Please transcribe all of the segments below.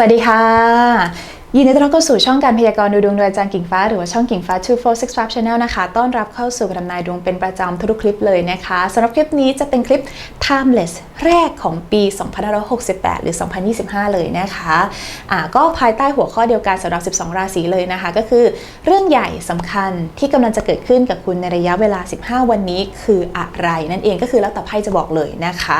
สวัสดีค่ะ ยินดีต้อนรับเข้าสู่ช่องการพยากรณ์ดูดวงโดยอาจารย์กิ่งฟ้า หรือว่าช่องกิ่งฟ้า 2465 Channel นะคะ ต้อนรับเข้าสู่การทำนายดวงเป็นประจำทุกคลิปเลยนะคะสำหรับคลิปนี้จะเป็นคลิป timeless แรกของปี 2568 หรือ 2025 เลยนะคะอ่าก็ภายใต้หัวข้อเดียวกันสำหรับ 12 ราศีเลยนะคะ ก็คือ เรื่องใหญ่สำคัญที่กำลังจะเกิดขึ้นกับคุณในระยะเวลา 15 วันนี้คืออะไรนั่นเองก็คือแล้วแต่ไพ่จะบอกเลยนะคะ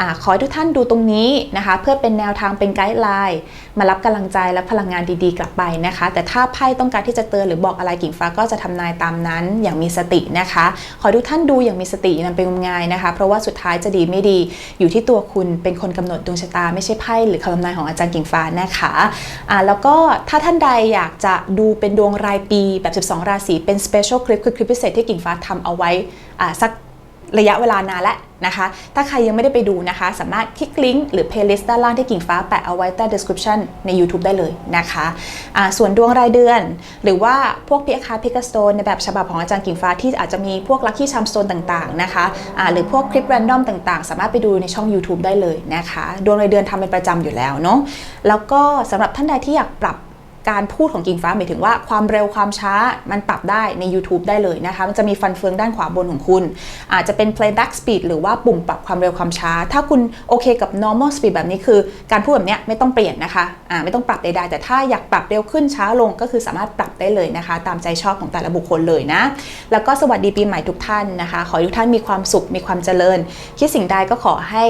อ่าขอให้ทุกท่านดูตรงนี้นะคะ เพื่อเป็นแนวทางเป็นไกด์ไลน์มารับกำลังใจและพลังงานดีๆ กลับไปนะคะ แต่ถ้าไพ่ต้องการที่จะเตือนหรือบอกอะไรกิ่งฟ้าก็จะทำนายตามนั้นอย่างมีสตินะคะ ขอให้ทุกท่านดูอย่างมีสติอย่านำไปงมงายนะคะ เพราะว่าสุดท้ายจะดีไม่ดีอยู่ที่ตัวคุณเป็นคนกำหนดดวงชะตาไม่ใช่ไพ่หรือคำทำนายของอาจารย์กิ่งฟ้านะคะอ่าแล้วก็ถ้าท่านใดอยากจะดูเป็นดวงรายปีแบบ 12 ราศีเป็น special clip คือคลิปพิเศษที่กิ่งฟ้าทำเอาไว้อ่าสัก ระยะเวลานานแล้วนะคะ ถ้าใครยังไม่ได้ไปดูนะคะ สามารถคลิกลิงก์หรือ playlist ด้านล่างที่กิ่งฟ้าแปะเอาไว้ใต้ description ใน YouTube ได้เลยนะคะะส่วนดวงรายเดือน หรือว่าพวกพิอาคาพิกาสโตนในแบบฉบับของอาจารย์กิ่งฟ้าที่อาจจะมีพวกลัคกี้ชัมสโตนต่างๆนะคะะหรือพวกคลิป r รนดอมต่างๆ สามารถไปดูในช่อง YouTube ได้เลยนะคะ ดวงรายเดือนทำเป็นประจำอยู่แล้วเนาะ แล้วก็สำหรับท่านใดที่อยากปรับ การพูดของกิ่งฟ้าหมายถึงว่าความเร็วความช้ามันปรับได้ใน YouTube ได้เลยนะคะ มันจะมีฟันเฟืองด้านขวาบนของคุณ อาจจะเป็น playback speed หรือว่าปุ่มปรับความเร็วความช้า ถ้าคุณโอเคกับ normal speed แบบนี้คือ การพูดแบบเนี้ยไม่ต้องเปลี่ยนนะคะะไม่ต้องปรับใดๆแต่ถ้าอยากปรับเร็วขึ้นช้าลงก็คือสามารถปรับได้เลยนะคะ ตามใจชอบของแต่ละบุคคลเลยนะ แล้วก็สวัสดีปีใหม่ทุกท่านนะคะ ขอให้ทุกท่านมีความสุขมีความเจริญ คิดสิ่งใดก็ขอให้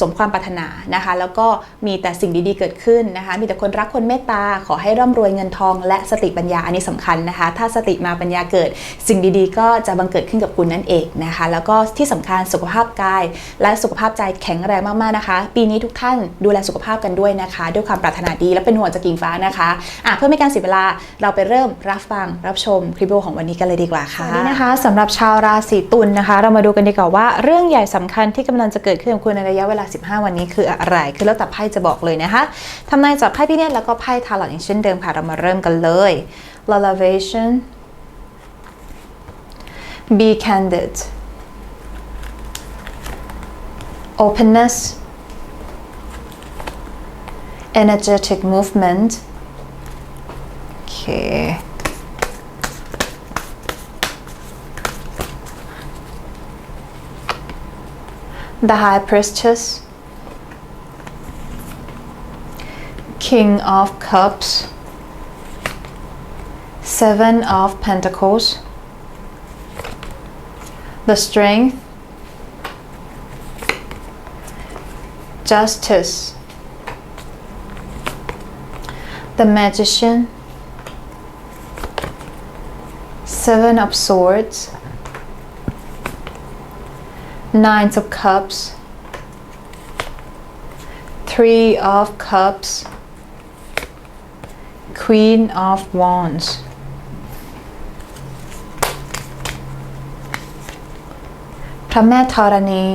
สมความปรารถนานะคะ แล้วก็มีแต่สิ่งดีๆเกิดขึ้นนะคะ มีแต่คนรักคนเมตตาขอให้ร่ำรวยเงินทอง และสติปัญญาอันนี้สำคัญนะคะ ถ้าสติมาปัญญาเกิด สิ่งดีๆ ก็จะบังเกิดขึ้นกับคุณนั่นเองนะคะ แล้วก็ที่สำคัญสุขภาพกาย และสุขภาพใจแข็งแรงมากๆนะคะ ปีนี้ทุกท่านดูแลสุขภาพกันด้วยนะคะ ด้วยความปรารถนาดีและเป็นห่วงจากกิ่งฟ้านะคะะเพื่อไม่การเสียเวลาเราไปเริ่มรับฟังรับชมคลิปวิดีโอของวันนี้กันเลยดีกว่าค่ะนี่นะคะสำหรับชาวราศีตุลนะคะ เรามาดูกันดีกว่าว่าเรื่องใหญ่สำคัญที่กำลังจะเกิดขึ้นกับคุณในระยะเวลา 15 วันนี้คืออะไร คือแล้วแต่ไพ่จะบอกเลยนะคะทำนายจากไพ่พี่เนตรแล้วก็ไพ่ทาร์ลอตอย่างเช่นเดิมค่ะ เรามาเริ่มกันเลย Lollavation Be candid Openness Energetic movement โอเค The High Priestess, King of Cups, Seven of Pentacles, the Strength, Justice, the Magician, Seven of Swords, Nine of Cups, Three of Cups, Queen of Wands พระแม่ธรณี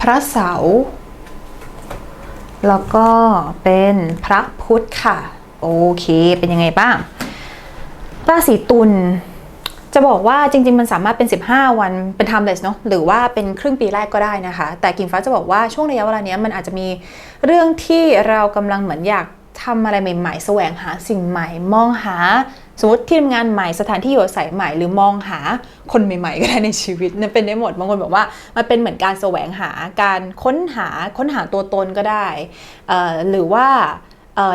พระเสาแล้วก็เป็นพระพุทธค่ะ โอเค เป็นยังไงบ้างราศีตุล จะบอกว่าจริง ๆ มันสามารถเป็น 15 วันเป็น timeless เนาะหรือว่าเป็นครึ่งปีแรกก็ได้นะคะ แต่กิ่งฟ้าจะบอกว่าช่วงระยะเวลาเนี้ยมันอาจจะมีเรื่องที่เรากำลังเหมือนอยากทำอะไรใหม่ ๆ แสวงหาสิ่งใหม่ มองหาสมมติที่ทำงานใหม่สถานที่อยู่อาศัยใหม่หรือมองหาคนใหม่ ๆ ก็ได้ในชีวิตนั่นเป็นได้หมดบางคนบอกว่ามันเป็นเหมือนการแสวงหาการค้นหาค้นหาตัวตนก็ได้อ่อหรือว่า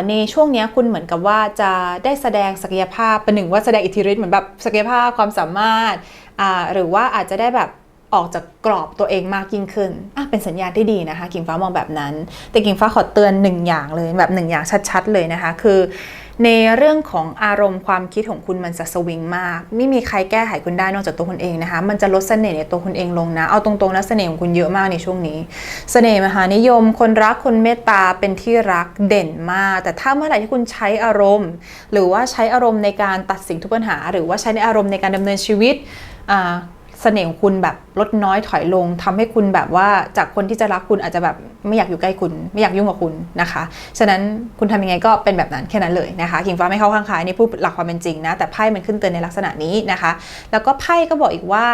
ในช่วงนี้คุณเหมือนกับว่าจะได้แสดงศักยภาพเป็นหนึ่งว่าแสดงอิทธิฤทธิ์เหมือนแบบศักยภาพความสามารถ หรือว่าอาจจะได้แบบออกจากกรอบตัวเองมากยิ่งขึ้นอะเป็นสัญญาณที่ดีนะคะ กิ่งฟ้ามองแบบนั้น แต่กิ่งฟ้าขอเตือนหนึ่งอย่างเลยแบบหนึ่งอย่างชัด ๆ เลยนะคะ คือ ในเรื่องของอารมณ์ความคิดของคุณมันจะสวิงมาก ไม่มีใครแก้ไขคุณได้นอกจากตัวคุณเองนะคะ มันจะลดเสน่ห์ในตัวคุณเองลงนะ เอาตรงๆนะเสน่ห์ของคุณเยอะมากในช่วงนี้ เสน่ห์มหานิยม คนรักคนเมตตาเป็นที่รักเด่นมาก แต่ถ้าเมื่อไหร่ที่คุณใช้อารมณ์ หรือว่าใช้อารมณ์ในการตัดสินทุกปัญหา หรือว่าใช้ในอารมณ์ในการดำเนินชีวิต เสน่ห์ของคุณแบบลดน้อยถอยลงทำให้คุณแบบว่าจากคนที่จะรักคุณอาจจะแบบไม่อยากอยู่ใกล้คุณ ไม่อยากยุ่งกับคุณนะคะ ฉะนั้นคุณทำยังไงก็เป็นแบบนั้นแค่นั้นเลยนะคะกิ่งฟ้าไม่เข้าข้างใครนี่พูดหลักความเป็นจริงนะ แต่ไพ่มันขึ้นเตือนในลักษณะนี้นะคะ แล้วก็ไพ่ก็บอกอีกว่า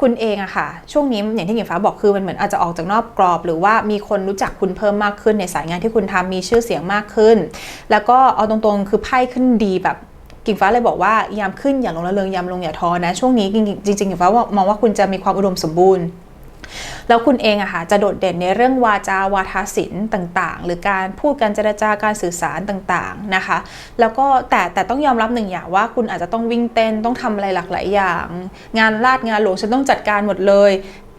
คุณเองอะค่ะ ช่วงนี้อย่างที่กิ่งฟ้าบอกคือมันเหมือนอาจจะออกจากนอกกรอบ หรือว่ามีคนรู้จักคุณเพิ่มมากขึ้นในสายงานที่คุณทำมีชื่อเสียงมากขึ้น แล้วก็เอาตรงๆ คือไพ่ขึ้นดีแบบ กิ่งฟ้าเลยบอกว่ายามขึ้นอย่าลงละเริงยามลงอย่าท้อนะ ช่วงนี้จริงๆจริงกิ่งฟ้ามองว่าคุณจะมีความอุดมสมบูรณ์แล้วคุณเองอะค่ะจะโดดเด่นในเรื่องวาจาวาทศิลป์ต่างๆ หรือการพูดการเจรจาการสื่อสารต่างๆนะคะ แล้วก็แต่แต่ต้องยอมรับหนึ่งอย่างว่าคุณอาจจะต้องวิ่งเต้นต้องทำอะไรหลากหลายอย่าง งานลาดงานหลวงฉันต้องจัดการหมดเลย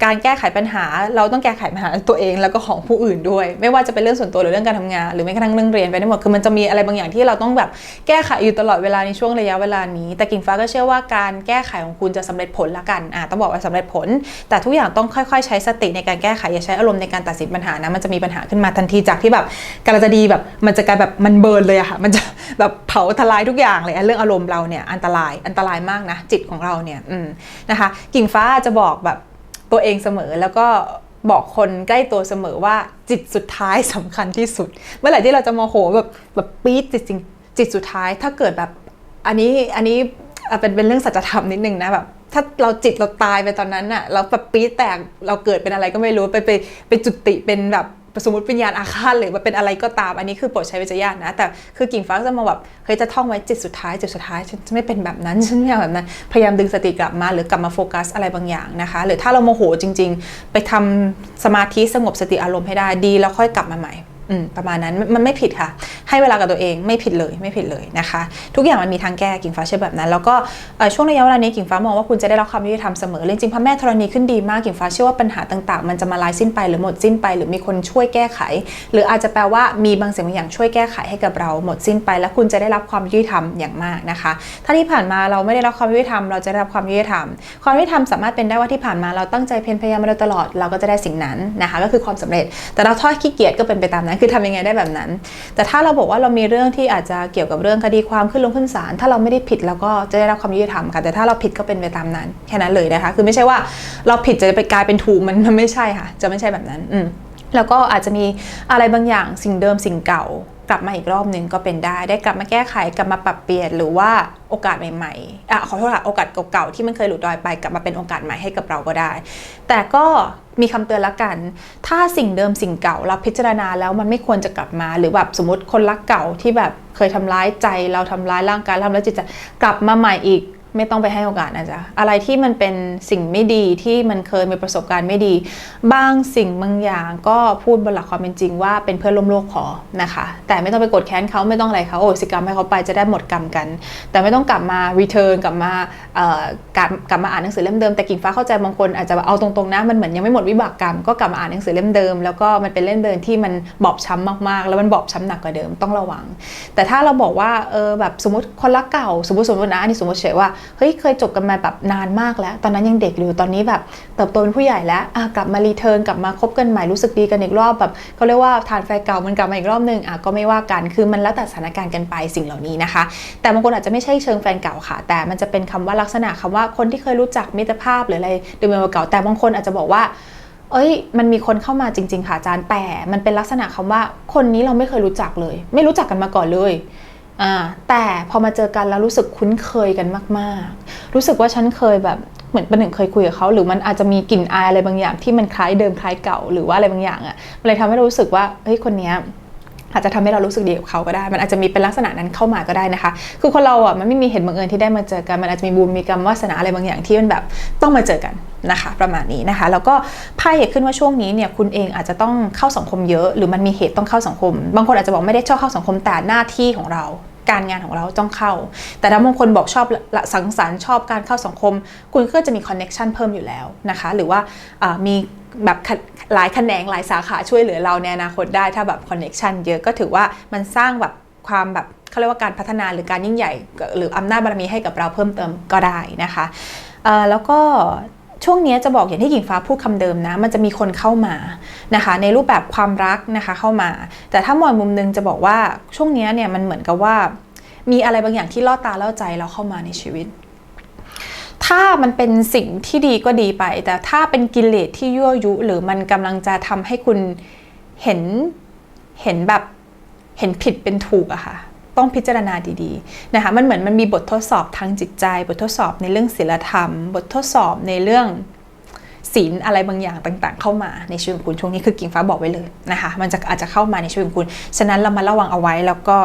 การแก้ไขปัญหา เราต้องแก้ไขปัญหาตัวเองแล้วก็ของผู้อื่นด้วย ไม่ว่าจะเป็นเรื่องส่วนตัวหรือเรื่องการทำงาน หรือแม้กระทั่งเรื่องเรียนไปได้หมดคือมันจะมีอะไรบางอย่างที่เราต้องแบบแก้ไขอยู่ตลอดเวลาในช่วงระยะเวลานี้ แต่กิ่งฟ้าก็เชื่อว่าการแก้ไขของคุณจะสำเร็จผลละกันอะต้องบอกว่าสำเร็จผล แต่ทุกอย่างต้องค่อยๆ ใช้สติในการแก้ไขอย่าใช้อารมณ์ในการตัดสินปัญหานะมันจะมีปัญหาขึ้นมาทันทีจากที่แบบกำลังจะดีแบบมันจะกลายแบบมันเบิร์นเลยอะค่ะมันจะแบบเผาทลายทุกอย่างเลยเรื่องอารมณ์เราเนี่ยอันตรายอันตรายมากนะจิตของเราเนี่ยอืมนะคะกิ่งฟ้าจะบอกแบบ ตัวเองเสมอแล้วก็บอกคนใกล้ตัวเสมอว่าจิตสุดท้ายสำคัญที่สุด เมื่อไหร่ที่เราจะโมโหแบบแบบปี๊ดจิตจริงจิตสุดท้ายถ้าเกิดแบบอันนี้อันนี้เป็นเป็นเรื่องสัจธรรมนิดนึงนะแบบถ้าเราจิตเราตายไปตอนนั้นอะเราแบบปี๊ดแตกเราเกิดเป็นอะไรก็ไม่รู้ไปไปไปจุติเป็นแบบ สมมติเป็นญาณอาฆาตหรือว่าเป็นอะไรก็ตามอันนี้คือโปรดใช้วิจารณญาณนะ แต่คือกิ่งฟ้าก็จะมาแบบเฮ้ยจะท่องไว้จิตสุดท้ายจิตสุดท้ายฉันจะไม่เป็นแบบนั้นฉันไม่เอาแบบนั้นพยายามดึงสติกลับมาหรือกลับมาโฟกัสอะไรบางอย่างนะคะ หรือถ้าเราโมโหจริง ๆ ไปทำสมาธิสงบสติอารมณ์ให้ได้ดี แล้วค่อยกลับมาใหม่ ประมาณนั้นมันไม่ผิดค่ะ ให้เวลากับตัวเองไม่ผิดเลยไม่ผิดเลยนะคะ ทุกอย่างมันมีทางแก้กิ่งฟ้าเชื่อแบบนั้น แล้วก็ช่วงระยะเวลานี้กิ่งฟ้ามองว่าคุณจะได้รับความยุติธรรมเสมอเรื่องจริงพระแม่ธรณีขึ้นดีมากกิ่งฟ้าเชื่อว่าปัญหาต่างๆ มันจะมาลายสิ้นไปหรือหมดสิ้นไป หรือมีคนช่วยแก้ไข หรืออาจจะแปลว่ามีบางสิ่งบางอย่างช่วยแก้ไขให้กับเราหมดสิ้นไป และคุณจะได้รับความยุติธรรมอย่างมากนะคะ ถ้าที่ผ่านมาเราไม่ได้รับความยุติธรรมเราจะได้รับความยุติธรรม ความยุติธรรมสามารถเป็นได้ว่าที่ผ่านมาเราตั้งใจเพียรพยายามมาโดยตลอดเราก็จะได้สิ่งนั้นนะคะ ก็คือความสำเร็จ แต่เราทอดขี้เกียจก็เป็นไปตามนั้นคือทำยังไงได้แบบนั้น แต่ถ้าเราบอกว่าเรามีเรื่องที่อาจจะเกี่ยวกับเรื่องคดีความขึ้นลงขึ้นศาลถ้าเราไม่ได้ผิดเราก็จะได้รับความยุติธรรมค่ะแต่ถ้าเราผิดก็เป็นไปตามนั้นแค่นั้นเลยนะคะ คือไม่ใช่ว่าเราผิดจะไปกลายเป็นถูกมันมันไม่ใช่ค่ะ จะไม่ใช่แบบนั้น อืแล้วก็อาจจะมีอะไรบางอย่างสิ่งเดิมสิ่งเก่า กลับมาอีกรอบหนึ่งก็เป็นได้ ได้กลับมาแก้ไขกลับมาปรับเปลี่ยนหรือว่าโอกาสใหม่ๆอะขอโทษค่ะโอกาสเก่าๆที่มันเคยหลุดลอยไปกลับมาเป็นโอกาสใหม่ให้กับเราก็ได้ แต่ก็มีคำเตือนละกัน ถ้าสิ่งเดิมสิ่งเก่าเราพิจารณาแล้วมันไม่ควรจะกลับมา หรือแบบสมมติคนรักเก่าที่แบบเคยทำร้ายใจเราทำร้ายร่างกายทำร้ายจิตใจกลับมาใหม่อีก ไม่ต้องไปให้โอกาสนะจ๊ะอะไรที่มันเป็นสิ่งไม่ดีที่มันเคยมีประสบการณ์ไม่ดี บางสิ่งบางอย่างก็พูดบนหลักความเป็นจริงว่าเป็นเพื่อนร่วมโลกพอนะคะ แต่ไม่ต้องไปกดแค้นเขาไม่ต้องอะไรเขาโอ้สิกรรมให้เขาไปจะได้หมดกรรมกัน แต่ไม่ต้องกลับมา return กลับมาเอ่อกลับกลับมาอ่านหนังสือเล่มเดิมแต่กิ่งฟ้าเข้าใจบางคนอาจจะเอาตรงๆนะมันเหมือนยังไม่หมดวิบากกรรมก็กลับมาอ่านหนังสือเล่มเดิม แล้วก็มันเป็นเล่มเดิมที่มันบอบช้ำมากๆ แล้วมันบอบช้ำหนักกว่าเดิมต้องระวัง แต่ถ้าเราบอกว่าเออแบบสมมติคนรักเก่าสมมติสมมตินะอันนี้สมมติเฉยว่าเฮ้ยเคยจบกันมาแบบนานมากแล้ว ตอนนั้นยังเด็กอยู่ตอนนี้แบบเติบโตเป็นผู้ใหญ่แล้วกลับมารีเทิร์นกลับมาคบกันใหม่รู้สึกดีกันอีกรอบแบบเขาเรียกว่าทานแฟนเก่ามันกลับมาอีกรอบนึงอะก็ไม่ว่ากันคือมันแล้วแต่สถานการณ์กันไปสิ่งเหล่านี้นะคะ แต่บางคนอาจจะไม่ใช่เชิงแฟนเก่าค่ะ แต่มันจะเป็นคำว่าลักษณะคำว่าคนที่เคยรู้จักมิตรภาพหรืออะไรเดิมๆเก่าแต่บางคนอาจจะบอกว่าเอ้ย มันมีคนเข้ามาจริง ๆ ค่ะอาจารย์ แต่มันเป็นลักษณะคำว่า คนนี้เราไม่เคยรู้จักเลย ไม่รู้จักกันมาก่อนเลย แต่พอมาเจอกันแล้วรู้สึกคุ้นเคยกันมาก ๆ รู้สึกว่าฉันเคยแบบเหมือนประหนึ่งเคยคุยกับเขา หรือมันอาจจะมีกลิ่นอายอะไรบางอย่างที่มันคล้ายเดิมคล้ายเก่า หรือว่าอะไรบางอย่างอะ่ะมันเลยทำให้เรารู้สึกว่าเฮ้ยคนเนี้ย อาจจะทำให้เรารู้สึกดีกับเขาก็ได้ มันอาจจะมีเป็นลักษณะนั้นเข้ามาก็ได้นะคะ คือคนเราอะมันไม่มีเหตุบังเอิญที่ได้มาเจอกันมันอาจจะมีบุญมีกรรมวาสนาอะไรบางอย่างที่มันแบบต้องมาเจอกันนะคะ ประมาณนี้นะคะ แล้วก็ไพ่ขึ้นว่าช่วงนี้เนี่ยคุณเองอาจจะต้องเข้าสังคมเยอะ หรือมันมีเหตุต้องเข้าสังคม บางคนอาจจะบอกไม่ได้ชอบเข้าสังคมแต่หน้าที่ของเรา การงานของเราต้องเข้า แต่ถ้าบางคนบอกชอบสังสรรค์ชอบการเข้าสังคม คุณก็จะมีคอนเน็ชันเพิ่มอยู่แล้วนะคะ หรือว่ามีแบบหลายแขนงหลายสาขาช่วยเหลือเราในอนาคตได้ถ้าแบบคอนเน็ชันเยอะก็ถือว่ามันสร้างแบบความแบบเขาเรียกว่าการพัฒนาหรือการยิ่งใหญ่ หรืออำนาจบารมีให้กับเราเพิ่มเติมก็ได้นะคะแล้วก็ ช่วงนี้จะบอกอย่างที่หญิงฟ้าพูดคำเดิมนะ มันจะมีคนเข้ามานะคะ ในรูปแบบความรักนะคะเข้ามา แต่ถ้ามองมุมนึงจะบอกว่าช่วงนี้เนี่ยมันเหมือนกับว่า มีอะไรบางอย่างที่ล่อตาล่อใจเราเข้ามาในชีวิตถถ้ามันเป็นสิ่งที่ดีก็ดีไป แต่ถ้าเป็นกิเลสที่ยั่วยุ หรือมันกำลังจะทำให้คุณเห็นเห็นแบบเห็นผิดเป็นถูกอะค่ะ ต้องพิจารณาดีๆนะคะมันเหมือนมันมีบททดสอบทางจิตใจ บททดสอบในเรื่องศีลธรรม บททดสอบในเรื่องศีลอะไรบางอย่างต่างๆ เข้ามาในชีวิตของคุณช่วงนี้คือกิ่งฟ้าบอกไว้เลยนะคะมันจะอาจจะเข้ามาในชีวิตของคุณ ฉะนั้นเรามาระวังเอาไว้แล้วก็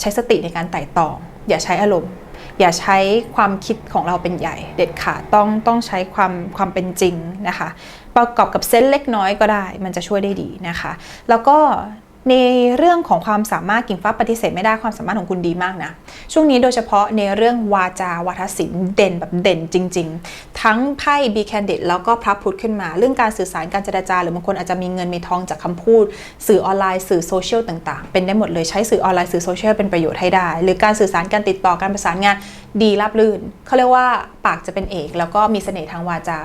ใช้สติในการไต่ตอง อย่าใช้อารมณ์ อย่าใช้ความคิดของเราเป็นใหญ่ เด็ดขาดต้องต้องใช้ความความเป็นจริงนะคะ ประกอบกับเซนเล็กน้อยก็ได้ มันจะช่วยได้ดีนะคะ แล้วก็ ในเรื่องของความสามารถกิ่งฟ้าปฏิเสธไม่ได้ความสามารถของคุณดีมากนะ ช่วงนี้โดยเฉพาะในเรื่องวาจาวาทศิลป์เด่นแบบเด่นจริง ๆ ทั้งไพ่บีแคนดิดแล้วก็พระพุทธขึ้นมา เรื่องการสื่อสารการเจรจา หรือบางคนอาจจะมีเงินมีทองจากคำพูด สื่อออนไลน์สื่อโซเชียลต่างๆ เป็นได้หมดเลยใช้สื่อออนไลน์สื่อโซเชียลเป็นประโยชน์ให้ได้ หรือการสื่อสารการติดต่อการประสานงานดีราบรื่นเขาเรียกว่าปากจะเป็นเอก แล้วก็มีเสน่ห์ทางวาจา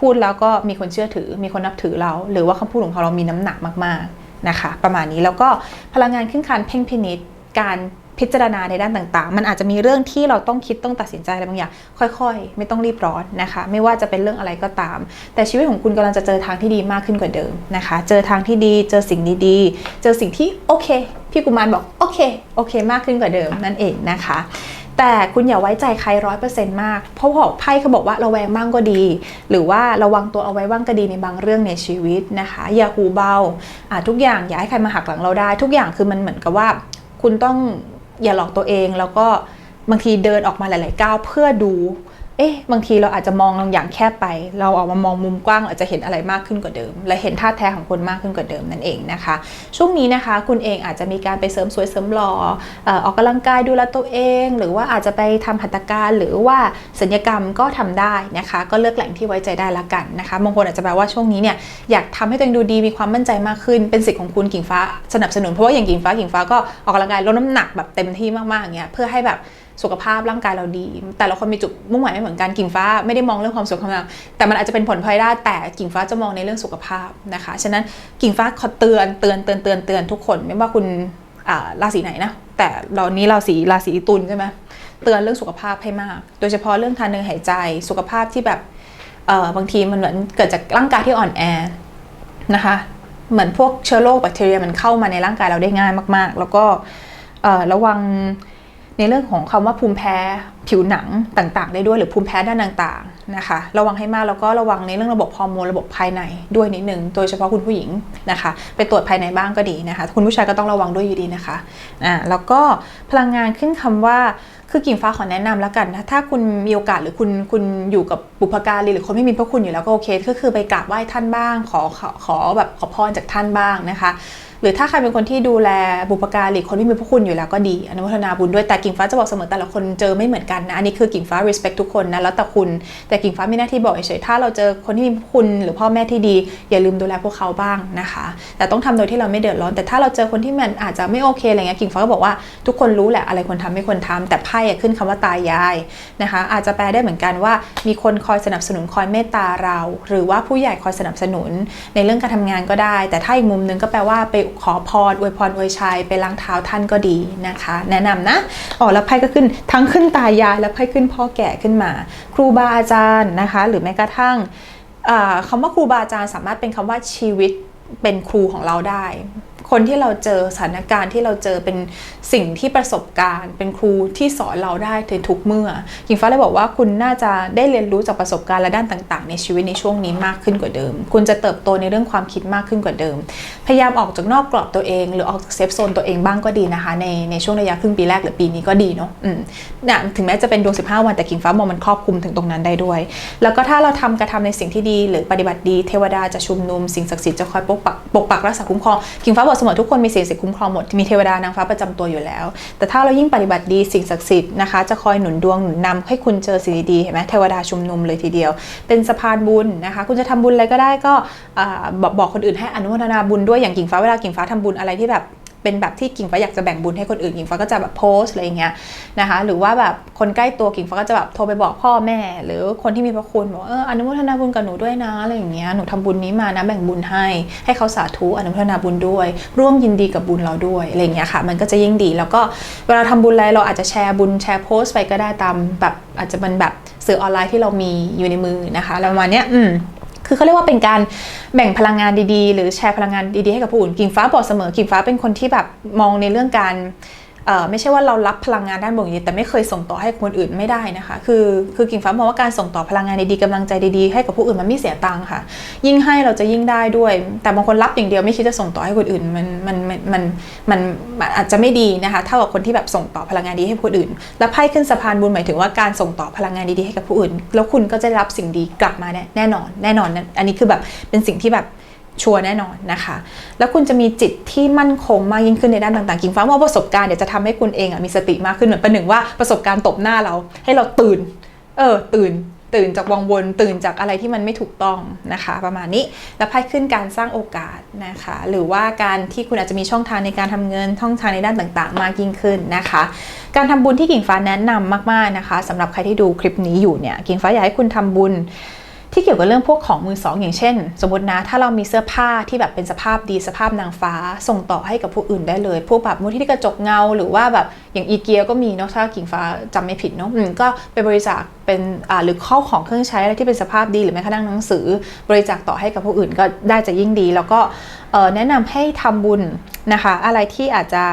พูดแล้วก็มีคนเชื่อถือ มีคนนับถือเรา หรือว่าคำพูดของเรามีน้ำหนักมากๆ นะคะ ประมาณนี้แล้วก็พลังงานขึ้นคานเพ่งพินิษการพิจารณาในด้านต่างๆ มันอาจจะมีเรื่องที่เราต้องคิดต้องตัดสินใจอะไรบางอย่าง ค่อยๆ ไม่ต้องรีบร้อนนะคะ ไม่ว่าจะเป็นเรื่องอะไรก็ตาม แต่ชีวิตของคุณกำลังจะเจอทางที่ดีมากขึ้นกว่าเดิมนะคะ เจอทางที่ดี เจอสิ่งดีๆ เจอสิ่งที่โอเค พี่กุมารบอกโอเค โอเค มากขึ้นกว่าเดิมนั่นเองนะคะ แต่คุณอย่าไว้ใจใครร้อยเปอร์เซ็นต์มาก เพราะบอกไพ่เขาบอกว่าระแวงบ้างก็ดี หรือว่าระวังตัวเอาไว้บ้างก็ดีในบางเรื่องในชีวิตนะคะ อย่าหูเบาทุกอย่างอย่าให้ใครมาหักหลังเราได้ ทุกอย่างคือมันเหมือนกับว่า คุณต้องอย่าหลอกตัวเองแล้วก็บางทีเดินออกมาหลาย ๆ ก้าวเพื่อดู เอ๊ะบางทีเราอาจจะมองบางอย่างแคบไป เราออกมามองมุมกว้างอาจจะเห็นอะไรมากขึ้นกว่าเดิม และเห็นท่าแท้ของคนมากขึ้นกว่าเดิมนั่นเองนะคะ ช่วงนี้นะคะคุณเองอาจจะมีการไปเสริมสวยเสริมหล่อเอ่อออกกำลังกายดูแลตัวเอง หรือว่าอาจจะไปทำหัตถการหรือว่าสัญญกรรมก็ทำได้นะคะ ก็เลือกแหล่งที่ไว้ใจได้ละกันนะคะบางคนอาจจะแปลว่าช่วงนี้เนี่ยอยากทำให้ตัวเองดูดีมีความมั่นใจมากขึ้น เป็นสิทธิ์ของคุณกิ่งฟ้าสนับสนุนเพราะว่าอย่างกิ่งฟ้ากิ่งฟ้าก็ออกกำลังกายลดน้ำหนักแบบเต็มที่มากๆอย่างเงี้ยเพื่อให้แบบ สุขภาพร่างกายเราดี แต่ละคนมีจุดมุ่งหมายไม่เหมือนกันกิ่งฟ้าไม่ได้มองเรื่องความสวยความงามแต่มันอาจจะเป็นผลพลอยได้แต่กิ่งฟ้าจะมองในเรื่องสุขภาพนะคะฉะนั้นกิ่งฟ้าขอเตือนเตือนเตือนเตือนเตือนทุกคนไม่ว่าคุณอ่าราศีไหนนะแต่เรานี้ราศีราศีตุลใช่ไหมเตือนเรื่องสุขภาพให้มาก โดยเฉพาะเรื่องทางเดินหายใจสุขภาพที่แบบเอ่อบางทีมันเหมือนเกิดจากร่างกายที่อ่อนแอนะคะเหมือนพวกเชื้อโรคแบคทีเรียมันเข้ามาในร่างกายเราได้ง่ายมาก ๆ แล้วก็เอ่อระวัง ในเรื่องของคำว่าภูมิแพ้ผิวหนังต่างๆ ได้ด้วยหรือภูมิแพ้ด้านต่างๆนะคะระวังให้มากแล้วก็ระวังในเรื่องระบบฮอร์โมนระบบภายในด้วยนิดนึงโดยเฉพาะคุณผู้หญิงนะคะ ไปตรวจภายในบ้างก็ดีนะคะ คุณผู้ชายก็ต้องระวังด้วยอยู่ดีนะคะอ่าแล้วก็พลังงานขึ้นคำว่าคือกิ่งฟ้าขอแนะนำแล้วกันนะถ้าคุณมีโอกาสหรือคุณคุณอยู่กับบุพการีหรือคนไม่มีพระคุณอยู่แล้วก็โอเค ก็คือไปกราบไหว้ท่านบ้าง ขอขอขอแบบขอพรจากท่านบ้างนะคะ หรือถ้าใครเป็นคนที่ดูแลบุปการีคนที่มีพระคุณอยู่แล้วก็ดีอนุโมทนาบุญด้วยแต่กิ่งฟ้าจะบอกเสมอแต่ละคนเจอไม่เหมือนกันนะอันนี้คือกิ่งฟ้า respect ทุกคนนะแล้วแต่คุณแต่กิ่งฟ้ามีหน้าที่บอกเฉยๆถ้าเราเจอคนที่มีพระคุณหรือพ่อแม่ที่ดี อย่าลืมดูแลพวกเขาบ้างนะคะ แต่ต้องทำโดยที่เราไม่เดือดร้อน แต่ถ้าเราเจอคนที่มันอาจจะไม่โอเคอะไรเงี้ยกิ่งฟ้าก็บอกว่าทุกคนรู้แหละอะไรควรทำไม่ควรทำแต่ไพ่ขึ้นคำว่าตายายนะคะอาจจะแปลได้เหมือนกันว่ามีคนคอยสนับสนุนคอยเมตตาเรา หรือว่าผู้ใหญ่คอยสนับสนุน ในเรื่องการทำงานก็ได้ แต่ถ้าอีกมุมนึงก็แปลว่าไปขอพรอวยพรอวยชัยไปล้างเท้าท่านก็ดีนะคะ แนะนำนะอ๋อแล้วไพ่ก็ขึ้นทั้งขึ้นตายายแล้วไพ่ขึ้นพ่อแก่ขึ้นมา ครูบาอาจารย์นะคะ หรือแม้กระทั่งคำคำว่าครูบาอาจารย์สามารถเป็นคำว่าชีวิตเป็นครูของเราได้ คนที่เราเจอสถานการณ์ที่เราเจอเป็นสิ่งที่ประสบการณ์ เป็นครูที่สอนเราได้ในทุกเมื่อหญิงฟ้าเลยบอกว่าคุณน่าจะได้เรียนรู้จากประสบการณ์และด้านต่าง ๆ ในชีวิตในช่วงนี้มากขึ้นกว่าเดิม คุณจะเติบโตในเรื่องความคิดมากขึ้นกว่าเดิม พยายามออกจากนอกกรอบตัวเอง หรือออกจากเซฟโซนตัวเองบ้างก็ดีนะคะ ในในช่วงระยะครึ่งปีแรกหรือปีนี้ก็ดีเนาะอืมนี่ยถึงแม้จะเป็นดวง 15 วันแต่กิ่งฟ้ามองมันครอบคลุมถึงตรงนั้นได้ด้วย แล้วก็ถ้าเราทำกระทำในสิ่งที่ดี หรือปฏิบัติดีเทวดาจะชุมนุมสิ่งศักดิ์สิทธิ์จะคอยปกปักปกปักรักษาคุ้มครองกิ่งฟ้าบอกเสมอทุกคนมีสิ่งศักดิ์สิทธิ์คุ้มครองหมด มีเทวดานางฟ้าประจำตัวอยู่แล้ว แต่ถ้าเรายิ่งปฏิบัติดีสิ่งศักดิ์สิทธิ์นะคะจะคอยหนุนดวงหนุนนำให้คุณเจอสิ่งดีๆเห็นไหมเทวดาชุมนุมเลยทีเดียว เป็นสะพานบุญนะคะ คุณจะทำบุญอะไรก็ได้ก็บอกบอกคนอื่นให้อนุโมทนาบุญด้วยอย่างกิ่งฟ้าเวลากิ่งฟ้าทำบุญอะไรที่แบบ เป็นแบบที่กิ่งฟ้าอยากจะแบ่งบุญให้คนอื่นกิ่งฟ้าก็จะแบบโพสอะไรอย่างเงี้ยนะคะ หรือว่าแบบคนใกล้ตัวกิ่งฟ้าก็จะแบบโทรไปบอกพ่อแม่ หรือคนที่มีพระคุณบอกเอออนุโมทนาบุญกับหนูด้วยนะอะไรอย่างเงี้ยหนูทำบุญนี้มานะแบ่งบุญให้ให้เขาสาธุอนุโมทนาบุญด้วย ร่วมยินดีกับบุญเราด้วยอะไรเงี้ยค่ะ มันก็จะยิ่งดีแล้วก็เวลาทำบุญอะไรเราอาจจะแชร์บุญแชร์โพสต์ไปก็ได้ตามแบบอาจจะเป็นแบบสื่อออนไลน์ที่เรามีอยู่ในมือนะคะแล้วประมาณเนี้ยอืม คือเขาเรียกว่าเป็นการแบ่งพลังงานดีๆ หรือแชร์พลังงานดีๆให้กับผู้อื่นกิ่งฟ้าบอกเสมอกิ่งฟ้าเป็นคนที่แบบมองในเรื่องการ ไม่ใช่ว่าเรารับพลังงานด้านบวกอย่างนี้แต่ไม่เคยส่งต่อให้คนอื่นไม่ได้นะคะ คือคือกิ่งฟ้ามองว่าการส่งต่อพลังงานดีๆกำลังใจดีๆให้กับผู้อื่นมันไม่เสียตังค่ะ ยิ่งให้เราจะยิ่งได้ด้วย แต่บางคนรับอย่างเดียวไม่คิดจะส่งต่อให้คนอื่นมันมันมันมันมันอาจจะไม่ดีนะคะเท่ากับคนที่แบบส่งต่อพลังงานดีให้คนอื่น แล้วไพ่ขึ้นสะพานบุญหมายถึงว่าการส่งต่อพลังงานดีๆให้กับผู้อื่น แล้วคุณก็จะรับสิ่งดีกลับมาแน่นอน แน่นอนอันนี้คือแบบเป็นสิ่งที่แบบ ชัวร์แน่นอนนะคะ แล้วคุณจะมีจิตที่มั่นคงมากยิ่งขึ้นในด้านต่างๆกิ่งฟ้าว่าประสบการณ์เดี๋ยวจะทำให้คุณเองอะมีสติมากขึ้นเหมือนประหนึ่งว่าประสบการณ์ตบหน้าเรา ให้เราตื่น เออ ตื่น ตื่นจากวังวน ตื่นจากอะไรที่มันไม่ถูกต้องนะคะ ประมาณนี้ แล้วไพ่ขึ้นการสร้างโอกาสนะคะ หรือว่าการที่คุณอาจจะมีช่องทางในการทำเงินช่องทางในด้านต่างๆ มากยิ่งขึ้นนะคะ การทำบุญที่กิ่งฟ้าแนะนำมากๆนะคะสำหรับใครที่ดูคลิปนี้อยู่เนี่ย กิ่งฟ้าอยากให้คุณทำบุญ ที่เกี่ยวกับเรื่องพวกของมือสอง อย่างเช่น สมมตินะ ถ้าเรามีเสื้อผ้าที่แบบเป็นสภาพดีสภาพนางฟ้า ส่งต่อให้กับผู้อื่นได้เลย พวกแบบมูลที่กระจกเงา หรือว่าแบบอย่างอีเกียก็มีเนาะถ้ากิ่งฟ้าจำไม่ผิดเนาะอืมก็ไปบริจาคเป็นอ่าหรือข้าวของเครื่องใช้อะไรที่เป็นสภาพดีหรือแม้กระทั่งหนังสือ บริจาคต่อให้กับผู้อื่นก็ได้จะยิ่งดี แล้วก็แนะนำให้ทำบุญนะคะ อะไรที่อาจจะ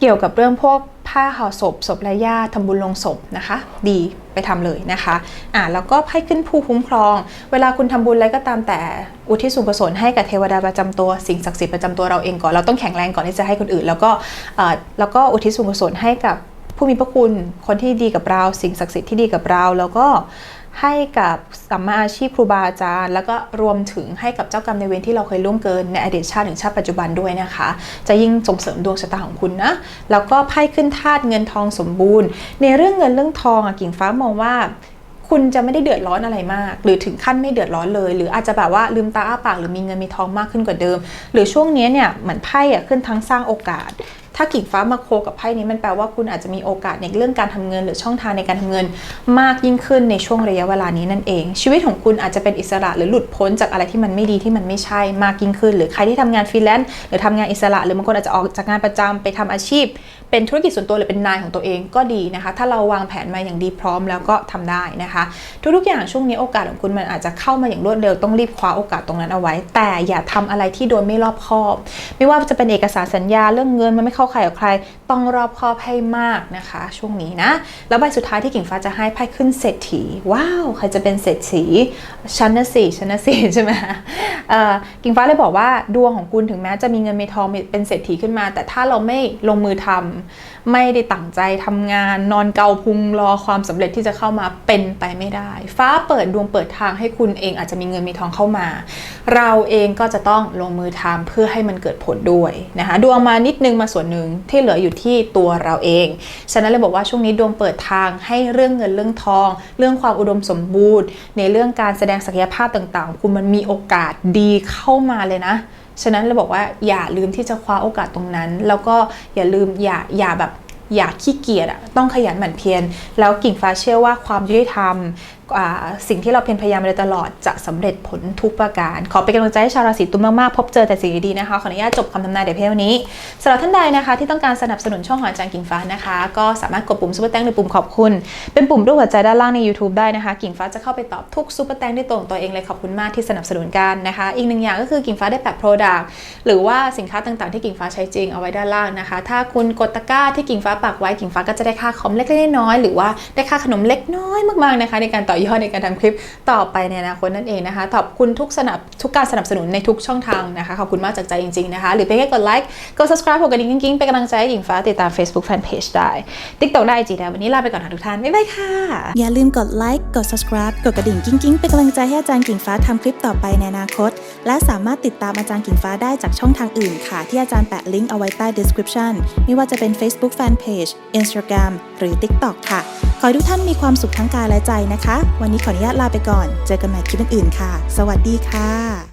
เกี่ยวกับเรื่องพวกผ้าห่อศพศพและญาติทำบุญลงศพนะคะ ดีไปทำเลยนะคะอ่าแล้วก็ไพ่ขึ้นผู้คุ้มครอง เวลาคุณทำบุญอะไรก็ตามแต่อุทิศส่วนกุศลให้กับเทวดาประจำตัวสิ่งศักดิ์สิทธิ์ประจำตัวเราเองก่อนเราต้องแข็งแรงก่อนที่จะให้คนอื่น แล้วก็อ่าแล้วก็อุทิศส่วนกุศลให้กับผู้มีพระคุณคนที่ดีกับเรา สิ่งศักดิ์สิทธิ์ที่ดีกับเรา แล้วก็ ให้กับสัมมาอาชีพครูบาอาจารย์ แล้วก็รวมถึงให้กับเจ้ากรรมในเวรที่เราเคยล่วงเกินในอดีตชาติถึงชาติปัจจุบันด้วยนะคะ จะยิ่งส่งเสริมดวงชะตาของคุณนะแล้วก็ไพ่ขึ้นธาตุเงินทองสมบูรณ์ ในเรื่องเงินเรื่องทองอะกิ่งฟ้ามองว่าคุณจะไม่ได้เดือดร้อนอะไรมาก หรือถึงขั้นไม่เดือดร้อนเลย หรืออาจจะแบบว่าลืมตาอ้าปากหรือมีเงินมีทองมากขึ้นกว่าเดิม หรือช่วงนี้เนี่ยเหมือนไพ่อะขึ้นทั้งสร้างโอกาส ถ้ากิ่งฟ้ามาโคกับไพ่นี้มันแปลว่าคุณอาจจะมีโอกาสในเรื่องการทำเงิน หรือช่องทางในการทำเงินมากยิ่งขึ้นในช่วงระยะเวลานี้นั่นเอง ชีวิตของคุณอาจจะเป็นอิสระหรือหลุดพ้นจากอะไรที่มันไม่ดีที่มันไม่ใช่มากยิ่งขึ้น หรือใครที่ทำงานฟรีแลนซ์หรือทำงานอิสระ หรือบางคนอาจจะออกจากงานประจำไปทำอาชีพ เป็นธุรกิจส่วนตัวหรือเป็นนายของตัวเองก็ดีนะคะ ถ้าเราวางแผนมาอย่างดีพร้อมแล้วก็ทำได้นะคะ ทุกๆอย่างช่วงนี้โอกาสของคุณมันอาจจะเข้ามาอย่างรวดเร็วต้องรีบคว้าโอกาสตรงนั้นเอาไว้ แต่อย่าทำอะไรที่โดยไม่รอบคอบ ไม่ว่าจะเป็นเอกสารสัญญาเรื่องเงินมันไม่เข้าใครกับใคร ต้องรอบคอบให้มากนะคะ ช่วงนี้นะ แล้วใบสุดท้ายที่กิ่งฟ้าจะให้ไพ่ขึ้นเศรษฐี ว้าว ใครจะเป็นเศรษฐีชั้นนะสี่ชั้นนะสี่ใช่ไหมกิ่งฟ้าเลยบอกว่าดวงของคุณถึงแม้จะมีเงินมีทองเป็นเศรษฐีขึ้นมา แต่ถ้าเราไม่ลงมือทำ ไม่ได้ตั้งใจทำงาน นอนเกาพุงรอความสำเร็จที่จะเข้ามาเป็นไปไม่ได้ ฟ้าเปิดดวงเปิดทางให้คุณเองอาจจะมีเงินมีทองเข้ามา เราเองก็จะต้องลงมือทำเพื่อให้มันเกิดผลด้วยนะคะดวงมานิดนึงมาส่วนหนึ่งที่เหลืออยู่ที่ตัวเราเองฉะนั้นเลยบอกว่าช่วงนี้ดวงเปิดทางให้เรื่องเงินเรื่องทอง เรื่องความอุดมสมบูรณ์ ในเรื่องการแสดงศักยภาพต่างๆ คุณมันมีโอกาสดีเข้ามาเลยนะ ฉะนั้นเราบอกว่าอย่าลืมที่จะคว้าโอกาสตรงนั้น แล้วก็อย่าลืมอย่าอย่าแบบอย่าขี้เกียจอะต้องขยันหมั่นเพียรแล้วกิ่งฟ้าเชื่อว่าความยุติธรรม สิ่งที่เราเพียรพยายามมาโดยตลอดจะสำเร็จผลทุกประการ ขอเป็นกำลังใจให้ชาวราศีตุลมากๆ พบเจอแต่สิ่งดีๆนะคะ ขออนุญาตจบคำทำนายเดี๋ยวเพียงนี้สำหรับท่านใดนะคะ ที่ต้องการสนับสนุนช่องของอาจารย์กิ่งฟ้านะคะ ก็สามารถกดปุ่มซุปเปอร์แตงหรือปุ่มขอบคุณ เป็นปุ่มรูปหัวใจด้านล่างใน YouTube ได้นะคะ กิ่งฟ้าจะเข้าไปตอบทุกซุปเปอร์แตงด้วยตัวของตัวเองเลยขอบคุณมากที่สนับสนุนกันนะคะ อีกหนึ่งอย่างก็คือกิ่งฟ้าได้แปะโปรดักต์หรือว่าสินค้าต่างๆ ที่กิ่งฟ้าใช้จริงเอาไว้ด้านล่างนะคะ ถ้าคุณกดตะกร้าที่กิ่งฟ้าปักไว้กิ่งฟ้าก็จะได้ค่าคอมเล็กๆน้อยๆหรือว่าได้ค่าขนมเล็กน้อยมากๆนะคะในการต่อยอดในการทำคลิปต่อไปในอนาคตนั่นเองนะคะขอบคุณทุกสนับทุกการสนับสนุนในทุกช่องทางนะคะขอบคุณมากจากใจจริงๆนะคะหรือเพียงแค่กดไลค์กด subscribe กดกระดิ่งกิ๊งๆเป็นกำลังใจให้หญิงฟ้าติดตาม Facebook Fanpage ได้ TikTok ได้จีได้วันนี้ลาไปก่อนค่ะทุกท่านบ๊ายบายค่ะ อย่าลืมกดไลค์กด subscribe กดกระดิ่งกิ้งๆเป็นกำลังใจให้อาจารย์กิ่งฟ้าทำคลิปต่อไปในอนาคต และสามารถติดตามอาจารย์กิ่งฟ้าได้จากช่องทางอื่นค่ะ ที่อาจารย์แปะลิงก์เอาไว้ใต้ description ไม่ว่าจะเป็น Facebook Fanpage Instagram หรือ TikTok ค่ะ ขอให้ทุกท่านมีความสุขทั้งกายและใจนะคะวันนี้ขออนุญาตลาไปก่อน เจอกันใหม่คลิปอื่นๆค่ะ สวัสดีค่ะ